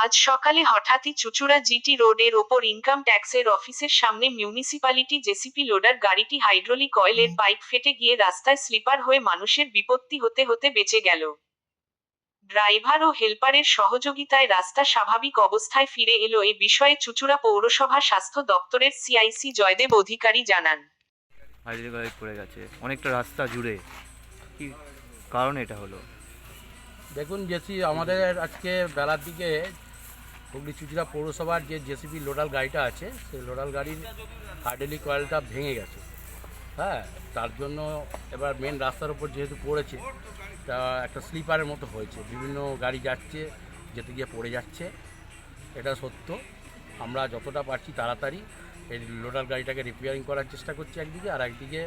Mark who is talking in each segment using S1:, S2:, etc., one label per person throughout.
S1: আজ সকালে হঠাৎই চুচুড়া জিটি রোডের ওপর ইনকাম ট্যাক্সের অফিসের সামনে মিউনিসিপ্যালিটি জেসিপি লোডার গাড়িটি হাইড্রোলিক অয়েলের পাইপ ফেটে গিয়ে রাস্তায় স্লিপার হয়ে মানুষের বিপত্তি হতে হতে বেঁচে গেল। ড্রাইভার ও হেলপারের সহযোগিতায় রাস্তা স্বাভাবিক অবস্থায় ফিরে এলো এ বিষয়ে চুচুড়া পৌরসভা স্বাস্থ্য দপ্তরের সিআইসি জয়দেব অধিকারী জানান।
S2: হাইড্রোলিক পড়ে গেছে। অনেকটা রাস্তা জুড়ে। কি কারণ এটা হলো?
S3: দেখুন জেসি আমাদের আজকে বেলার দিকে হুগলি চুচড়া পৌরসভার যে জেসিবি লোডাল গাড়িটা আছে, সেই লোডাল গাড়ির হার্ডেলি কয়েলটা ভেঙে গেছে। হ্যাঁ তার জন্য এবার মেন রাস্তার উপর যেহেতু পড়েছে, তা একটা স্লিপারের মতো হয়েছে। বিভিন্ন গাড়ি যাচ্ছে, যেতে গিয়ে পড়ে যাচ্ছে। এটা সত্য। আমরা যতটা পারছি তাড়াতাড়ি এই লোডাল গাড়িটাকে রিপেয়ারিং করার চেষ্টা করছি একদিকে, আর একদিকে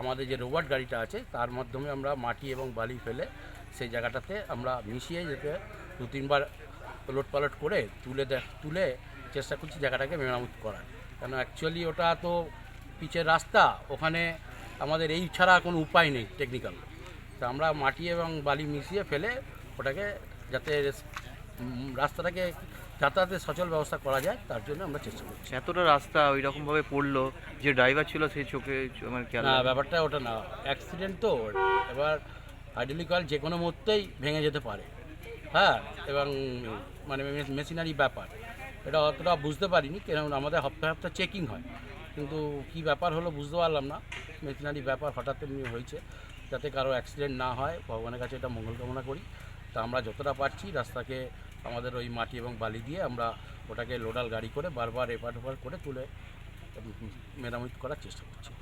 S3: আমাদের যে রোবট গাড়িটা আছে, তার মাধ্যমে আমরা মাটি এবং বালি ফেলে সেই জায়গাটাতে আমরা মিশিয়ে, যেতে দু তিনবার লোট পালট করে তুলে দেখ তুলে চেষ্টা করছি জায়গাটাকে মেরামত করার। কেন অ্যাকচুয়ালি ওটা তো পিচের রাস্তা ওখানে আমাদের এই ছাড়া কোনো উপায় নেই টেকনিক্যাল তা আমরা মাটি এবং বালি মিশিয়ে ফেলে ওটাকে যাতে রাস্তাটাকে যাতায়াতের সচল ব্যবস্থা করা যায় তার জন্য আমরা চেষ্টা করছি।
S2: এতটা রাস্তা ওই রকম ভাবে পড়ল যে ড্রাইভার ছিল সেই চোখে আমার
S3: না ব্যাপারটা ওটা না। অ্যাক্সিডেন্ট তো এবার হাইড্রোলিক অয়েল যে কোনো মুহূর্তেই ভেঙে যেতে পারে। হ্যাঁ এবং মানে মেশিনারি ব্যাপার। এটা অতটা বুঝতে পারিনি কারণ আমাদের হপ্তাহে হপ্তাহ চেকিং হয়। কিন্তু কি ব্যাপার হলো বুঝতে পারলাম না। মেশিনারি ব্যাপার হঠাৎ এমনি হয়েছে, যাতে কারও অ্যাক্সিডেন্ট না হয়। ভগবানের কাছে এটা মঙ্গল কামনা করি। তা আমরা যতটা পারছি রাস্তাকে আমাদের ওই মাটি এবং বালি দিয়ে আমরা ওটাকে লোডাল গাড়ি করে বারবার এপার ওপার করে তুলে মেরামত করার চেষ্টা করছি।